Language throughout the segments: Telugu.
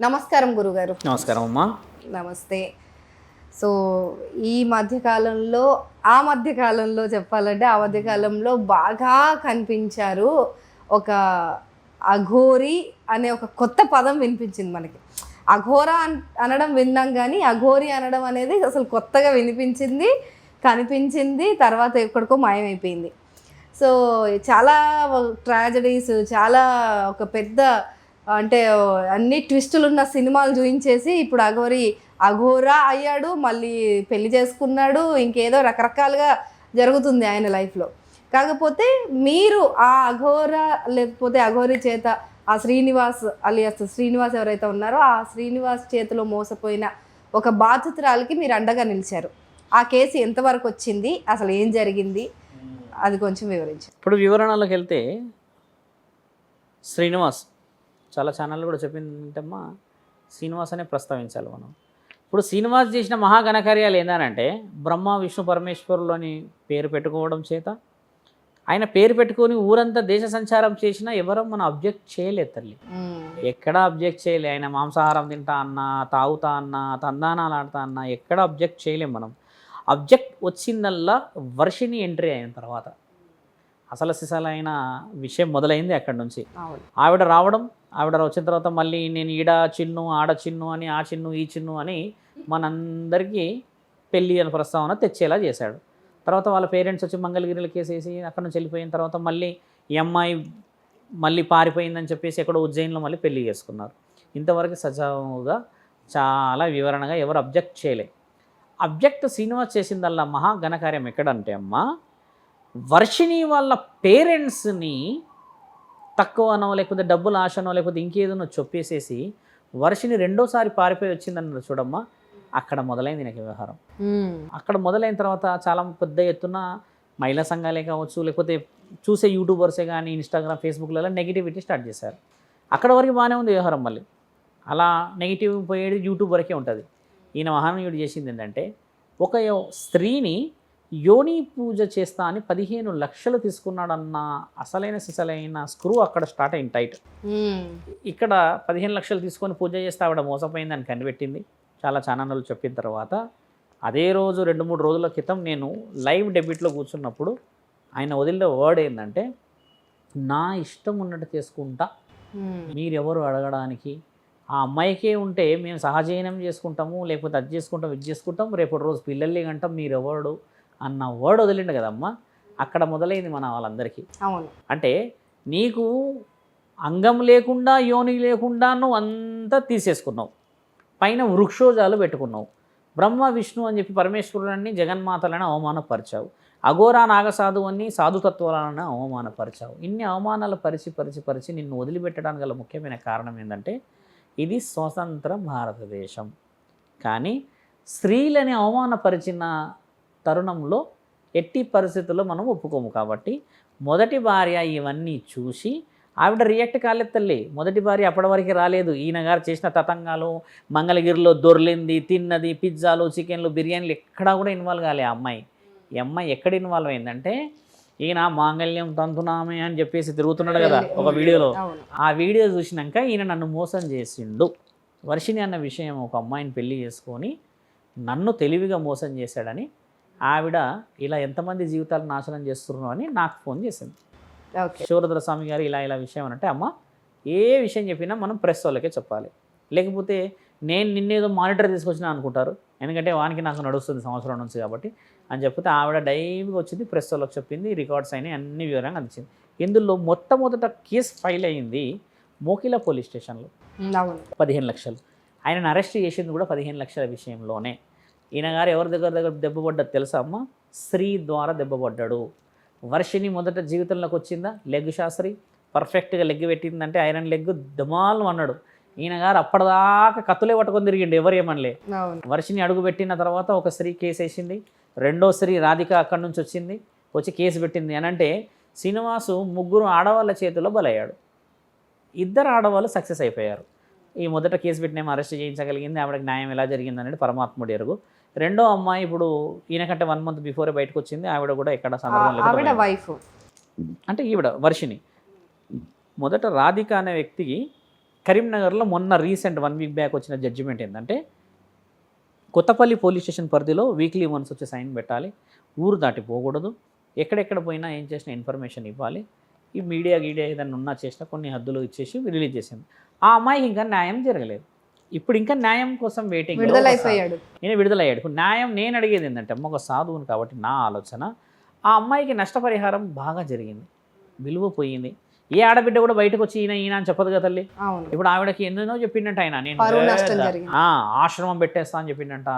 నమస్కారం గురుగారు. నమస్కారం అమ్మా. నమస్తే. సో ఈ మధ్యకాలంలో ఆ మధ్యకాలంలో చెప్పాలంటే ఆ మధ్యకాలంలో బాగా కనిపించారు ఒక అఘోరి అనే ఒక కొత్త పదం వినిపించింది మనకి. అఘోర అన్- అనడం విన్నాం కానీ అఘోరి అనడం అనేది అసలు కొత్తగా వినిపించింది కనిపించింది తర్వాత ఎక్కడికో మాయమైపోయింది. సో చాలా ట్రాజడీస్ చాలా ఒక పెద్ద అంటే అన్ని ట్విస్టులు ఉన్న సినిమాలు చూపించేసి ఇప్పుడు అఘోరి అఘోరా అయ్యాడు మళ్ళీ పెళ్ళి చేసుకున్నాడు ఇంకేదో రకరకాలుగా జరుగుతుంది ఆయన లైఫ్లో. కాకపోతే మీరు ఆ అఘోర లేకపోతే అఘోరి చేత ఆ శ్రీనివాస్ అలియాస్ శ్రీనివాస్ ఎవరైతే ఉన్నారో ఆ శ్రీనివాస్ చేతిలో మోసపోయిన ఒక బాధితురాలకి మీరు అండగా నిలిచారు. ఆ కేసు ఎంతవరకు వచ్చింది? అసలు ఏం జరిగింది? అది కొంచెం వివరించండి ఇప్పుడు వివరణలోకి వెళ్తే శ్రీనివాస్ చాలా ఛానళ్ళు కూడా చెప్పింది ఏంటమ్మా శ్రీనివాస్ అనే ప్రస్తావించాలి మనం. ఇప్పుడు శ్రీనివాస్ చేసిన మహాఘనకార్యాలు ఏంటంటే బ్రహ్మ విష్ణు పరమేశ్వరులని పేరు పెట్టుకోవడం చేత ఆయన పేరు పెట్టుకొని ఊరంతా దేశ సంచారం చేసినా ఎవరూ మనం అబ్జెక్ట్ చేయలేదు తల్లి. ఎక్కడా అబ్జెక్ట్ చేయలే ఆయన మాంసాహారం తింటా అన్నా తాగుతా అన్నా తందానాలు ఆడతా అన్నా ఎక్కడ అబ్జెక్ట్ చేయలేం మనం. అబ్జెక్ట్ వచ్చిందల్లా వర్షిని ఎంట్రీ అయిన తర్వాత. అసలు సిసలైన విషయం మొదలైంది అక్కడి నుంచి. ఆవిడ రావడం ఆవిడ వచ్చిన తర్వాత మళ్ళీ నేను ఈడ చిన్ను ఆడ చిన్ను అని ఆ చిన్ను ఈ చిన్ను అని మనందరికీ పెళ్ళి అని ప్రస్తావన తెచ్చేలా చేశాడు. తర్వాత వాళ్ళ పేరెంట్స్ వచ్చి మంగళగిరిలో కేసేసి అక్కడ నుంచి వెళ్ళిపోయిన తర్వాత మళ్ళీ ఈ అమ్మాయి మళ్ళీ పారిపోయిందని చెప్పేసి ఎక్కడో ఉజ్జయిన్లో మళ్ళీ పెళ్ళి చేసుకున్నారు. ఇంతవరకు సజావుగా చాలా వివరణగా ఎవరు అబ్జెక్ట్ చేయలే. అబ్జెక్ట్ శ్రీనివాస్ చేసిందల్లా మహా ఘనకార్యం ఎక్కడంటే అమ్మా వర్షిణి వాళ్ళ పేరెంట్స్ని తక్కువనో లేకపోతే డబ్బులు ఆశనో లేకపోతే ఇంకేదనో చొప్పేసేసి వర్షిని రెండోసారి పారిపోయి వచ్చిందన్నారు చూడమ్మా. అక్కడ మొదలైంది నాకు వ్యవహారం. అక్కడ మొదలైన తర్వాత చాలా పెద్ద ఎత్తున మహిళా సంఘాలే కావచ్చు లేకపోతే చూసే యూట్యూబర్సే కానీ ఇన్స్టాగ్రామ్ ఫేస్బుక్లలో నెగిటివిటీ స్టార్ట్ చేశారు. అక్కడ వరకు బాగానే ఉంది వ్యవహారం మళ్ళీ. అలా నెగిటివ్ పోయేది యూట్యూబ్ వరకే ఉంటుంది. ఈయన మహానీయుడు చేసింది ఏంటంటే ఒక స్త్రీని యోని పూజ చేస్తా అని పదిహేను లక్షలు తీసుకున్నాడన్న అసలైన సిసలైన స్క్రూ అక్కడ స్టార్ట్ అయింది టైట్. ఇక్కడ పదిహేను లక్షలు తీసుకొని పూజ చేస్తే ఆవిడ మోసపోయిందని కనిపెట్టింది. చాలా ఛానళ్ళు చెప్పిన తర్వాత అదే రోజు రెండు మూడు రోజుల క్రితం నేను లైవ్ డెబిట్లో కూర్చున్నప్పుడు ఆయన వదిలిన వర్డ్ ఏంటంటే నా ఇష్టం ఉన్నట్టు చేసుకుంటా. మీరెవరు అడగడానికి? ఆ అమ్మాయికే ఉంటే మేము సహజీవనం చేసుకుంటాము లేకపోతే అది చేసుకుంటాం ఇది చేసుకుంటాం రేపటి రోజు పిల్లల్ని గంటాం మీరెవడు అన్న వర్డ్ వదిలిండు కదమ్మా. అక్కడ మొదలైంది మన వాళ్ళందరికీ. అవును. అంటే నీకు అంగం లేకుండా యోని లేకుండా నువ్వు అంతా తీసేసుకున్నావు. పైన వృక్షోజాలు పెట్టుకున్నావు. బ్రహ్మ విష్ణు అని చెప్పి పరమేశ్వరులని జగన్మాతలను అవమానపరిచావు. అఘోరా నాగసాధు అని సాధుతత్వాలను అవమానపరిచావు. ఇన్ని అవమానాలు పరిచి పరిచి పరిచి నిన్ను వదిలిపెట్టడానికి గల ముఖ్యమైన కారణం ఏంటంటే ఇది స్వతంత్ర భారతదేశం. కానీ స్త్రీలని అవమానపరిచిన తరుణంలో ఎట్టి పరిస్థితుల్లో మనం ఒప్పుకోము కాబట్టి మొదటి భార్య ఇవన్నీ చూసి ఆవిడ రియాక్ట్ కాలేదు తల్లి. మొదటి భార్య అప్పటి వరకు రాలేదు. ఈయన గారు చేసిన తతంగాలు మంగళగిరిలో దొర్లింది తిన్నది పిజ్జాలు చికెన్లు బిర్యానీలు ఎక్కడా కూడా ఇన్వాల్వ్ కాలే ఆ అమ్మాయి. ఈ అమ్మాయి ఎక్కడ ఇన్వాల్వ్ అయిందంటే ఈయన మాంగళ్యం తంతునామే అని చెప్పేసి తిరుగుతున్నాడు కదా ఒక వీడియోలో. ఆ వీడియో చూసినాక ఈయన నన్ను మోసం చేసిండు. వర్షిణి అన్న విషయం ఒక అమ్మాయిని పెళ్ళి చేసుకొని నన్ను తెలివిగా మోసం చేశాడని ఆవిడ ఇలా ఎంతమంది జీవితాలు నాశనం చేస్తున్నావు అని నాకు ఫోన్ చేసింది. శివరుద్ర స్వామి గారు ఇలా ఇలా విషయం అంటే అమ్మ ఏ విషయం చెప్పినా మనం ప్రెస్ వాళ్ళకే చెప్పాలి. లేకపోతే నేను నిన్నేదో మానిటర్ తీసుకొచ్చినా అనుకుంటారు. ఎందుకంటే వానికి నాకు నడుస్తుంది సంవత్సరం నుంచి కాబట్టి అని చెప్తే ఆవిడ డైవ్గా వచ్చింది ప్రెస్ వాళ్ళకి చెప్పింది రికార్డ్స్ అయినాయి అన్ని వివరంగా అందించింది. ఇందులో మొట్టమొదట కేసు ఫైల్ అయింది మోకిలా పోలీస్ స్టేషన్లో. పదిహేను లక్షలు. ఆయనను అరెస్ట్ చేసింది కూడా పదిహేను లక్షల విషయంలోనే. ఈయన గారు ఎవరి దగ్గర దగ్గర దెబ్బపడ్డది తెలుసా అమ్మ? స్త్రీ ద్వారా దెబ్బపడ్డాడు వర్షిని మొదట జీవితంలోకి వచ్చిందా? లెగ్ శాస్త్రి. పర్ఫెక్ట్గా లెగ్ పెట్టిందంటే ఐరన్ లెగ్ దమాలు అన్నాడు. ఈయన గారు అప్పటిదాకా కత్తులే పట్టుకొని తిరిగిండు ఎవరు ఏమనలే. వర్షిని అడుగు పెట్టిన తర్వాత ఒక స్త్రీ కేసు వేసింది. రెండో స్త్రీ రాధిక అక్కడి నుంచి వచ్చింది. వచ్చి కేసు పెట్టింది అని అంటే శ్రీనివాసు ముగ్గురు ఆడవాళ్ళ చేతిలో బలయ్యాడు. ఇద్దరు ఆడవాళ్ళు సక్సెస్ అయిపోయారు. ఈ మొదట కేసు పెట్టినేమో అరెస్ట్ చేయించగలిగింది? ఆవిడకి న్యాయం ఎలా జరిగింది అనేది పరమాత్ముడు ఎరుగు రెండో అమ్మాయి ఇప్పుడు ఈయనకంటే వన్ మంత్ బిఫోరే బయటకు వచ్చింది ఆవిడ కూడా ఎక్కడ ఆవిడ వైఫ్ అంటే ఈవిడ వర్షిని మొదట రాధిక అనే వ్యక్తికి కరీంనగర్లో మొన్న రీసెంట్ వన్ వీక్ బ్యాక్ వచ్చిన జడ్జిమెంట్ ఏంటంటే కొత్తపల్లి పోలీస్ స్టేషన్ పరిధిలో వీక్లీ వన్స్ వచ్చి సైన్ పెట్టాలి. ఊరు దాటి పోకూడదు. ఎక్కడెక్కడ పోయినా ఏం చేసినా ఇన్ఫర్మేషన్ ఇవ్వాలి. ఈ మీడియా గీడియా ఏదైనా ఉన్నా చేసినా కొన్ని హద్దులు ఇచ్చేసి రిలీజ్ చేసింది. ఆ అమ్మాయికి ఇంకా న్యాయం జరగలేదు. ఇప్పుడు ఇంకా న్యాయం కోసం వెయిటింగ్ విడుదలైపోయాడు. నేను విడుదలయ్యాడు. ఇప్పుడు న్యాయం నేను అడిగేది ఏంటంటే అమ్మ ఒక సాధువుని కాబట్టి నా ఆలోచన ఆ అమ్మాయికి నష్టపరిహారం బాగా జరిగింది. విలువ పోయింది. ఏ ఆడబిడ్డ కూడా బయటకు వచ్చి ఈయన ఈయన అని చెప్పదు కదా తల్లి? ఇప్పుడు ఆవిడకి ఎన్నో చెప్పిండంట ఆయన. నేను ఆశ్రమం పెట్టేస్తా అని చెప్పిండంట.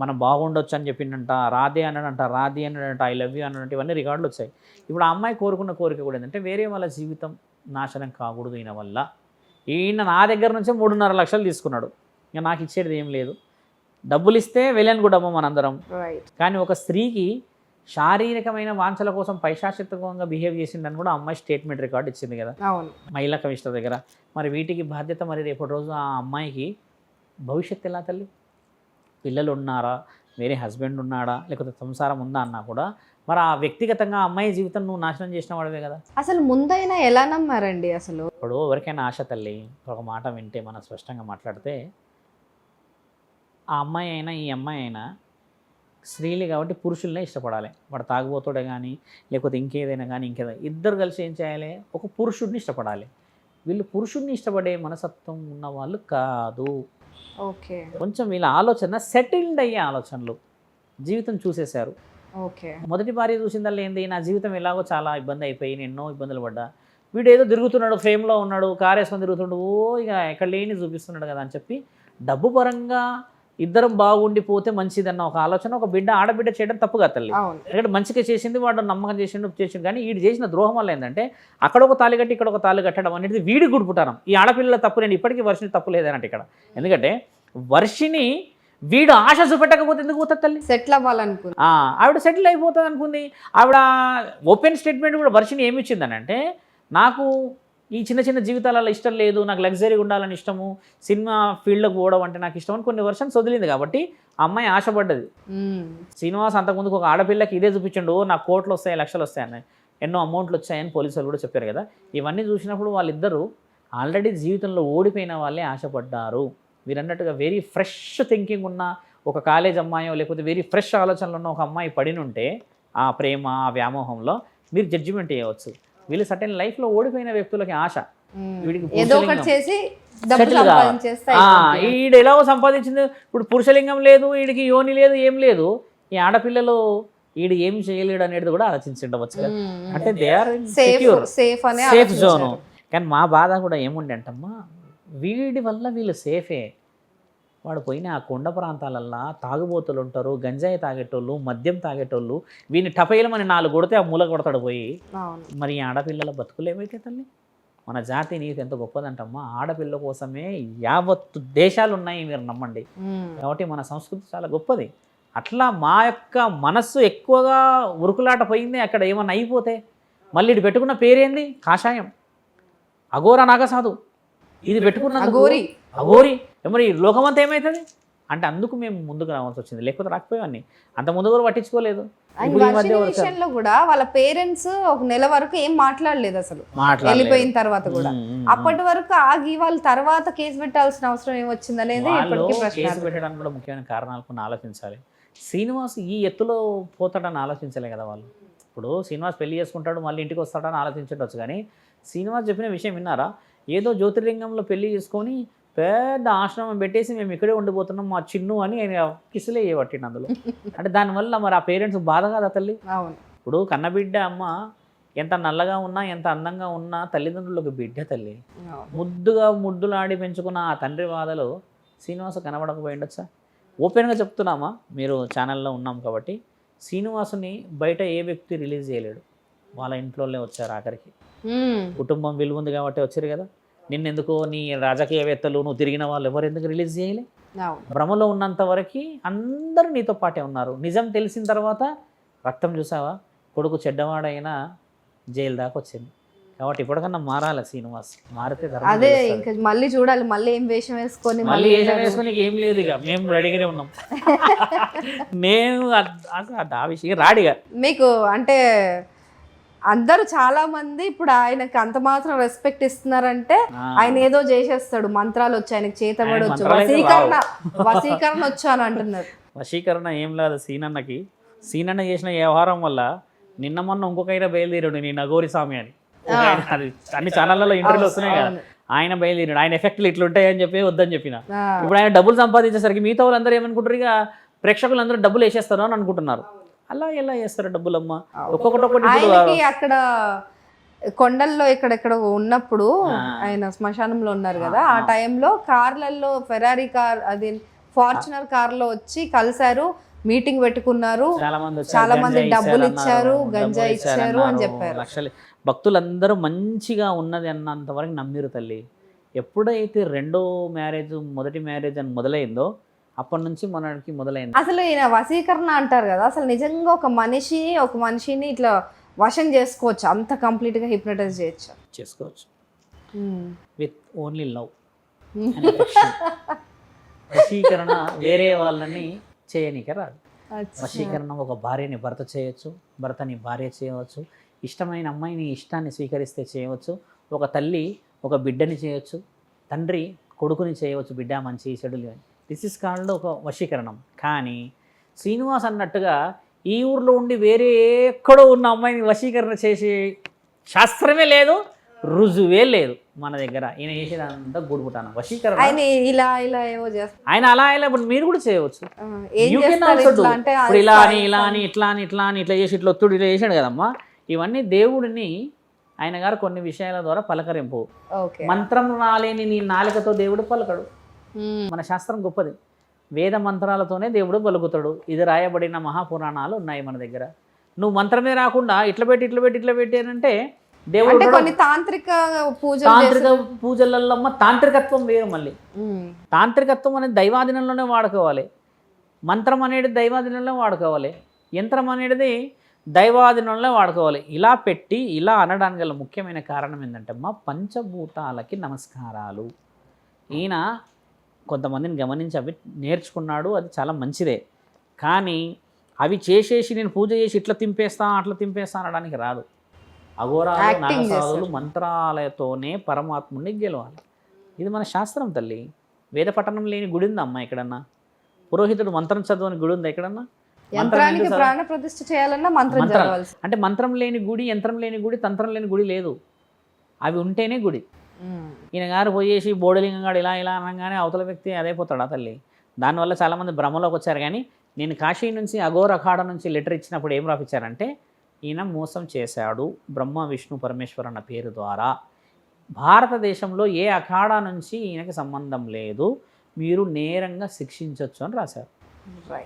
మనం బాగుండొచ్చు అని చెప్పిండంట. రాధే అన్నాడంట రాధే అన్నాడంట ఐ లవ్ యూ అన్నాడంట. ఇవన్నీ రికార్డులు వచ్చాయి. ఇప్పుడు ఆ అమ్మాయి కోరుకున్న కోరిక కూడా ఏంటంటే వేరే వాళ్ళ జీవితం నాశనం కాకూడదు ఈయన వల్ల. ఈయన నా దగ్గర నుంచే మూడున్నర లక్షలు తీసుకున్నాడు. ఇంకా నాకు ఇచ్చేది ఏం లేదు. డబ్బులు ఇస్తే వెళ్ళాను కూడా అమ్మ మనందరం. కానీ ఒక స్త్రీకి శారీరకమైన వాంఛల కోసం పైశాచిత్వంగా బిహేవ్ చేసిందని కూడా అమ్మాయి స్టేట్మెంట్ రికార్డ్ ఇచ్చింది కదా. మహిళా కమిషనర్ దగ్గర. మరి వీటికి బాధ్యత మరి రేపటి రోజు ఆ అమ్మాయికి భవిష్యత్తు ఎలా తల్లి? పిల్లలు ఉన్నారా? వేరే హస్బెండ్ ఉన్నాడా? లేకపోతే సంసారం ఉందా అన్నా కూడా మరి ఆ వ్యక్తిగతంగా అమ్మాయి జీవితం నువ్వు నాశనం చేసిన వాడివే కదా. అసలు ముందైనా ఎలా నమ్మారండి అసలు? ఇప్పుడు ఎవరికైనా ఆశ తల్లి ఒక మాట వింటే మనం స్పష్టంగా మాట్లాడితే ఆ అమ్మాయి అయినా ఈ అమ్మాయి అయినా స్త్రీలు కాబట్టి పురుషులనే ఇష్టపడాలి. వాడు తాగుబోతుడే కానీ లేకపోతే ఇంకేదైనా కానీ ఇంకేదైనా. ఇద్దరు కలిసి ఏం చేయాలి? ఒక పురుషుడిని ఇష్టపడాలి. వీళ్ళు పురుషుడిని ఇష్టపడే మనసత్వం ఉన్న వాళ్ళు కాదు. ఓకే. కొంచెం వీళ్ళ ఆలోచన సెటిల్డ్ అయ్యే ఆలోచనలు జీవితం చూసేశారు. ఓకే. మొదటి భార్య చూసిందల్లా ఏంది? నా జీవితం ఎలాగో చాలా ఇబ్బంది అయిపోయి నేను ఎన్నో ఇబ్బందులు పడ్డా. వీడు ఏదో తిరుగుతున్నాడు ఫేమ్లో ఉన్నాడు కార్ వేసుకొని తిరుగుతుండు ఓ ఇక ఎక్కడ లేని చూపిస్తున్నాడు కదా అని చెప్పి డబ్బు పరంగా ఇద్దరం బాగుండిపోతే మంచిదన్న ఒక ఆలోచన ఒక బిడ్డ ఆడబిడ్డ చేయడం తప్పు కదా తల్లి. ఎందుకంటే మంచిగా చేసింది వాడు నమ్మకం చేసిండు చేసిండు. కానీ వీడు చేసిన ద్రోహం వల్ల ఏంటంటే అక్కడ ఒక తాళి కట్టి ఇక్కడ ఒక తాళి కట్టడం అనేది వీడి గుడిపుటారం ఈ ఆడపిల్లల తప్పు నేను ఇప్పటికీ వర్షిని తప్పు లేదన్నట్టు ఇక్కడ. ఎందుకంటే వర్షిని వీడు ఆశ చూపెట్టకపోతే ఎందుకు పోతుంది తల్లి? సెటిల్ అవ్వాలనుకున్నా ఆ, ఆవిడ సెటిల్ అయిపోతుంది అనుకుంది ఆవిడ ఓపెన్ స్టేట్మెంట్ కూడా వర్షిని ఏమి ఇచ్చిందని అంటే నాకు ఈ చిన్న చిన్న జీవితాలలో ఇష్టం లేదు నాకు లగ్జరీ ఉండాలని ఇష్టము సినిమా ఫీల్డ్లోకి పోవడం అంటే నాకు ఇష్టం అని కొన్ని వర్షన్స్ వదిలింది కాబట్టి అమ్మాయి ఆశపడ్డది. శ్రీనివాస్ అంతకుముందుకు ఒక ఆడపిల్లకి ఇదే చూపించండు నాకు కోట్లు వస్తాయి లక్షలు వస్తాయని ఎన్నో అమౌంట్లు వచ్చాయని పోలీసులు కూడా చెప్పారు కదా. ఇవన్నీ చూసినప్పుడు వాళ్ళిద్దరూ ఆల్రెడీ జీవితంలో ఓడిపోయిన వాళ్ళే ఆశపడ్డారు. మీరు అన్నట్టుగా వెరీ ఫ్రెష్ థింకింగ్ ఉన్న ఒక కాలేజ్ అమ్మాయో లేకపోతే వెరీ ఫ్రెష్ ఆలోచనలు ఉన్న ఒక అమ్మాయి పడినుంటే ఆ ప్రేమ ఆ వ్యామోహంలో మీరు జడ్జిమెంట్ చేయవచ్చు వీళ్ళు సటన్ లైఫ్లో ఓడిపోయిన వ్యక్తులకి ఆశ. వీడికి. చేసి. ఈడు ఎలాగో సంపాదించింది ఇప్పుడు పురుషలింగం లేదు వీడికి యోని లేదు ఏం లేదు ఈ ఆడపిల్లలు ఈడు ఏం చేయలేడు అనేది కూడా మ్మ్. అంటే they are safe safe zone. కానీ మా బాధ కూడా ఏముండే అంటమ్మా వీడి వల్ల వీళ్ళు సేఫే. వాడు పోయిన ఆ కొండ ప్రాంతాలల్లో తాగుబోతులు ఉంటారు గంజాయి తాగేటోళ్ళు మద్యం తాగేటోళ్ళు వీని టపేలమని నాలుగు కొడితే ఆ మూల కొడతాడు పోయి. మరి ఆడపిల్లల బతుకులు ఏమైతే తల్లి? మన జాతి నీతి ఎంత గొప్పదంటమ్మా. ఆడపిల్ల కోసమే యావత్తు దేశాలు ఉన్నాయి మీరు నమ్మండి. మ్మ్. కాబట్టి మన సంస్కృతి చాలా గొప్పది. అట్లా మా యొక్క మనస్సు ఎక్కువగా ఉరుకులాట పోయింది అక్కడ ఏమన్నా అయిపోతే. మళ్ళీ ఇది పెట్టుకున్న పేరేంది? కాషాయం. అఘోర నాగసాధు ఇది పెట్టుకున్న అఘోరి. అఘోరి. మరి లోకమంతా ఏమవుతుంది అంటే అందుకు మేము ముందుకు రావాల్సి వచ్చింది. లేకపోతే రాకపోయేవాన్ని అంత ముందు కూడా పట్టించుకోలేదు. విషయంలో కూడా వాళ్ళ పేరెంట్స్ ఒక నెల వరకు ఏం మాట్లాడలేదు అసలు. వెళ్ళిపోయిన తర్వాత కూడా. అప్పటి వరకు ఆగి వాళ్ళ తర్వాత కేసు పెట్టాల్సిన అవసరం ఏమొచ్చింది అనేది కేసు పెట్టడానికి కూడా ముఖ్యమైన కారణాలు కొన్ని ఆలోచించాలి. శ్రీనివాస్ ఈ ఎత్తులో పోతాడని ఆలోచించలే కదా వాళ్ళు. ఇప్పుడు శ్రీనివాస్ పెళ్ళి చేసుకుంటాడు మళ్ళీ ఇంటికి వస్తాడని ఆలోచించవచ్చు. కానీ శ్రీనివాస్ చెప్పిన విషయం విన్నారా? ఏదో జ్యోతిర్లింగంలో పెళ్ళి చేసుకొని పెద్ద ఆశ్రమం పెట్టేసి మేము ఇక్కడే ఉండిపోతున్నాం మా చిన్ను అని ఆయన కిసులే చేయబట్టిండు అందులో. అంటే దానివల్ల మరి ఆ పేరెంట్స్ బాధ కాదా తల్లి? ఇప్పుడు కన్నబిడ్డ అమ్మ ఎంత నల్లగా ఉన్నా ఎంత అందంగా ఉన్నా తల్లిదండ్రులకు బిడ్డ తల్లి. ముద్దుగా ముద్దులాడి పెంచుకున్న ఆ తండ్రి బాధలో శ్రీనివాస కనబడకపోయిండొచ్చా? ఓపెన్గా చెప్తున్నామా? మీరు ఛానల్లో ఉన్నాం కాబట్టి. శ్రీనివాసుని బయట ఏ వ్యక్తి రిలీజ్ చేయలేడు. వాళ్ళ ఇంట్లోనే వచ్చారు ఆఖరికి. కుటుంబం విలువ ఉంది కాబట్టి వచ్చారు కదా. నిన్నెందుకో నీ రాజకీయవేత్తలు నువ్వు తిరిగిన వాళ్ళు ఎవరు ఎందుకు రిలీజ్ చేయలే? భ్రమలో ఉన్నంత వరకు అందరూ నీతో పాటే ఉన్నారు. నిజం తెలిసిన తర్వాత రక్తం చూసావా? కొడుకు చెడ్డవాడైనా జైలు దాకా వచ్చింది. కాబట్టి ఇప్పటికన్నా మారాలి శ్రీనివాస్. మారితే అదే. ఇంకా మళ్ళీ చూడాలి మళ్ళీ ఏం వేషం వేసుకొని మళ్ళీ ఏం వేసుకుని ఏం లేదు ఇక. మేము రెడీగానే ఉన్నాం. నేను అసలు ఆ విషయం. రాడిగా. మీకు అంటే అందరూ చాలా మంది ఇప్పుడు ఆయనకి అంత మాత్రం రెస్పెక్ట్ ఇస్తున్నారంటే. ఆయన ఏదో చేసేస్తాడు మంత్రాలు వచ్చి ఆయనకి చేతబడి వచ్చు వసీకరణ వసీకరణ వచ్చు అని అంటున్నారు. వశీకరణ ఏం లేదు సీనన్నకి. సీనన్న చేసిన వ్యవహారం వల్ల నిన్న మొన్న ఇంకొకైనా బయలుదేరాడు నేను అగోరి స్వామి అని. అది అన్ని ఛానళ్ళలో ఇంటర్వ్యూలు వస్తున్నాయి కదా. ఆయన బయలుదేరాడు. ఆయన ఎఫెక్ట్లు ఇట్లుంటాయని చెప్పి వద్దని చెప్పిన. ఇప్పుడు ఆయన డబ్బులు సంపాదించేసరికి మిగతా వాళ్ళందరూ ఏమనుకుంటారు? ఇక ప్రేక్షకులు అందరూ డబ్బులు వేసేస్తారు అని అనుకుంటున్నారు. అలా ఎలా చేస్తారు డబ్బులమ్మ? ఒక్కొక్కటి అక్కడ కొండల్లో ఇక్కడెక్కడ ఉన్నప్పుడు. ఆయన శ్మశానంలో ఉన్నారు కదా ఆ టైంలో కార్లలో ఫెరారీ కార్ అది ఫార్చునర్ కార్లో వచ్చి కలిశారు మీటింగ్ పెట్టుకున్నారు. చాలా మంది డబ్బులు ఇచ్చారు, గంజాయి ఇచ్చారు అని చెప్పారు. లక్షలు. భక్తులందరూ మంచిగా ఉన్నది అన్నంత వరకు నమ్మిరు తల్లి. ఎప్పుడైతే రెండో మ్యారేజ్ మొదటి మ్యారేజ్ అని మొదలైందో అప్పటి నుంచి మనకి మొదలైంది. అసలు ఈయన వశీకరణ అంటారు కదా అసలు నిజంగా ఒక మనిషి ఒక మనిషిని ఇట్లా వశం చేసుకోవచ్చు అంత కంప్లీట్గా హిప్నటైజ్ చేయొచ్చు? చేసుకోవచ్చు. విత్ ఓన్లీ లవ్ వశీకరణ వేరే వాళ్ళని చేయనిక రాదు. వశీకరణ ఒక భార్యని భర్త చేయొచ్చు భర్తని భార్య చేయవచ్చు ఇష్టమైన అమ్మాయిని ఇష్టాన్ని స్వీకరిస్తే చేయవచ్చు ఒక తల్లి ఒక బిడ్డని చేయొచ్చు తండ్రి కొడుకుని చేయవచ్చు బిడ్డ మంచి చెడులు అని. దిస్ ఇస్ కాల్డ్ ఒక వశీకరణం. కానీ శ్రీనివాస్ అన్నట్టుగా ఈ ఊర్లో ఉండి వేరే ఎక్కడో ఉన్న అమ్మాయిని వశీకరణ చేసే శాస్త్రమే లేదు రుజువే లేదు మన దగ్గర. ఈయన చేసేదంతా గూడుపుటాను వశీకరణ ఆయన ఇలా ఇలా ఏవో చేస్తారు ఆయన అలా ఇలా ఇప్పుడు మీరు కూడా చేయవచ్చు. ఇప్పుడు ఇలా అని ఇలా అని ఇట్లా అని ఇట్లా అని ఇట్లా చేసి ఇట్లా ఒత్తుడు ఇట్లా చేశాడు కదమ్మా. ఇవన్నీ దేవుడిని ఆయన గారు కొన్ని విషయాల ద్వారా పలకరింపు. మంత్రం రాలేని నీ నాలుకతో దేవుడు పలకడు. మన శాస్త్రం గొప్పది. వేద మంత్రాలతోనే దేవుడు పలుకుతాడు ఇది రాయబడిన మహాపురాణాలు ఉన్నాయి మన దగ్గర. నువ్వు మంత్రమే రాకుండా ఇట్లా పెట్టి ఇట్లా పెట్టి ఇట్లా పెట్టి అంటే దేవుడు. కొన్ని తాంత్రిక పూజలు తాంత్రిక పూజలల్లో తాంత్రికత్వం వేరు మళ్ళీ. తాంత్రికత్వం అనేది దైవాధీనంలోనే వాడుకోవాలి. మంత్రం అనేది దైవాధీనంలో వాడుకోవాలి. యంత్రం అనేది దైవాధీనంలో వాడుకోవాలి. ఇలా పెట్టి ఇలా అనడానికి గల ముఖ్యమైన కారణం ఏంటంటే మా పంచభూతాలకి నమస్కారాలు. ఈయన కొంతమందిని గమనించి అవి నేర్చుకున్నాడు అది చాలా మంచిదే. కానీ అవి చేసేసి నేను పూజ చేసి ఇట్లా తింపేస్తా అట్లా తింపేస్తా అనడానికి రాదు. అఘోరాలు నాగసాధులు మంత్రాలతోనే పరమాత్ముడిని గెలవాలి. ఇది మన శాస్త్రం తల్లి. వేద పఠనం లేని గుడి ఉందా అమ్మా ఎక్కడన్నా? పురోహితుడు మంత్రం చదవని గుడి ఉందా ఎక్కడన్నా? యంత్రానికి ప్రాణ ప్రతిష్ఠ చేయాలన్నా మంత్రం అంటే మంత్రం లేని గుడి యంత్రం లేని గుడి తంత్రం లేని గుడి లేదు. అవి ఉంటేనే గుడి. ఈయన గారు పోయేసి బోడలింగం గారు ఇలా ఇలా అనగానే అవతల వ్యక్తి అదే పోతాడా తల్లి? దానివల్ల చాలామంది భ్రమలోకి వచ్చారు కానీ నేను కాశీ నుంచి అఘోర అఖాడ నుంచి లెటర్ ఇచ్చినప్పుడు ఏం రాపించారంటే ఈయన మోసం చేశాడు బ్రహ్మ విష్ణు పరమేశ్వర్ అన్న పేరు ద్వారా. భారతదేశంలో ఏ అఖాడా నుంచి ఈయనకి సంబంధం లేదు. మీరు నేరంగా శిక్షించవచ్చు అని రాశారు.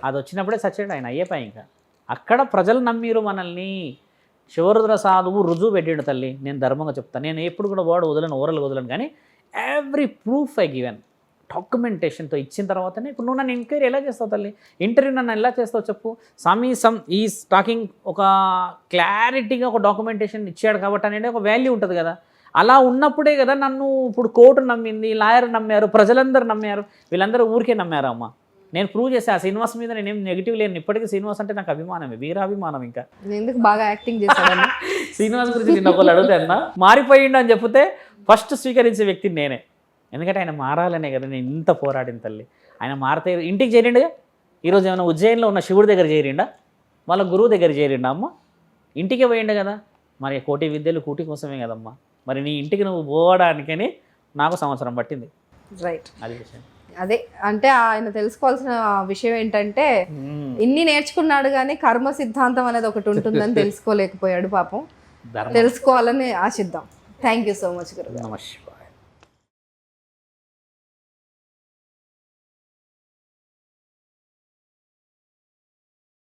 అది వచ్చినప్పుడే సచ్చాడు ఆయన అయ్యేపాయి ఇంకా. అక్కడ ప్రజలు నమ్మిరు మనల్ని. శివరుద్ర సాధువు రుజువు పెట్టాడు తల్లి. నేను ధర్మంగా చెప్తాను నేను ఎప్పుడు కూడా వాడు వదలను ఓరలు వదలను కానీ ఎవ్రీ ప్రూఫ్ ఐ గివెన్ డాక్యుమెంటేషన్తో ఇచ్చిన తర్వాతనే ఇప్పుడు నువ్వు నన్ను ఎంక్వైరీ ఎలా చేస్తావు తల్లి? ఇంటర్వ్యూ నన్ను ఎలా చేస్తావు చెప్పు? సమీ సమ్ ఈ టాకింగ్ ఒక క్లారిటీగా ఒక డాక్యుమెంటేషన్ ఇచ్చాడు కాబట్టి అనేది ఒక వాల్యూ ఉంటుంది కదా. అలా ఉన్నప్పుడే కదా నన్ను ఇప్పుడు కోర్టు నమ్మింది లాయర్ నమ్మారు ప్రజలందరూ నమ్మారు వీళ్ళందరూ ఊరికే నమ్మారు అమ్మ నేను ప్రూవ్ చేసా ఆ శ్రీనివాస్ మీద నేనేం నెగిటివ్ లేను. ఇప్పటికీ శ్రీనివాస్ అంటే నాకు అభిమానమే వీరాభిమానం ఇంకా. ఎందుకు బాగా యాక్టింగ్ చేశాడని? శ్రీనివాస్ గురించి నిన్న ఒకళ్ళు అడుగుతాను మారిపోయిండు అని చెప్తే ఫస్ట్ స్వీకరించే వ్యక్తి నేనే. ఎందుకంటే ఆయన మారాలనే కదా నేను ఇంత పోరాడిన తల్లి. ఆయన మారితే ఇంటికి చేరిండుగా ఈరోజు ఏమైనా ఉజ్జయిన్లో ఉన్న శివుడి దగ్గర చేరిండా? వాళ్ళ గురువు దగ్గర చేరిండా అమ్మ? ఇంటికే పోయిండు కదా? మరి కోటి విద్యలు కూటి కోసమే కదమ్మా. మరి నీ ఇంటికి నువ్వు పోవడానికని నాకు సంవత్సరం పట్టింది. రైట్ అది విషయం. అదే అంటే ఆయన తెలుసుకోవాల్సిన విషయం ఏంటంటే ఇన్ని నేర్చుకున్నాడు కానీ కర్మ సిద్ధాంతం అనేది ఒకటి ఉంటుందని తెలుసుకోలేకపోయాడు పాపం. తెలుసుకోవాలని ఆశిద్దాం. థ్యాంక్ యూ సో మచ్ గురు నమస్తే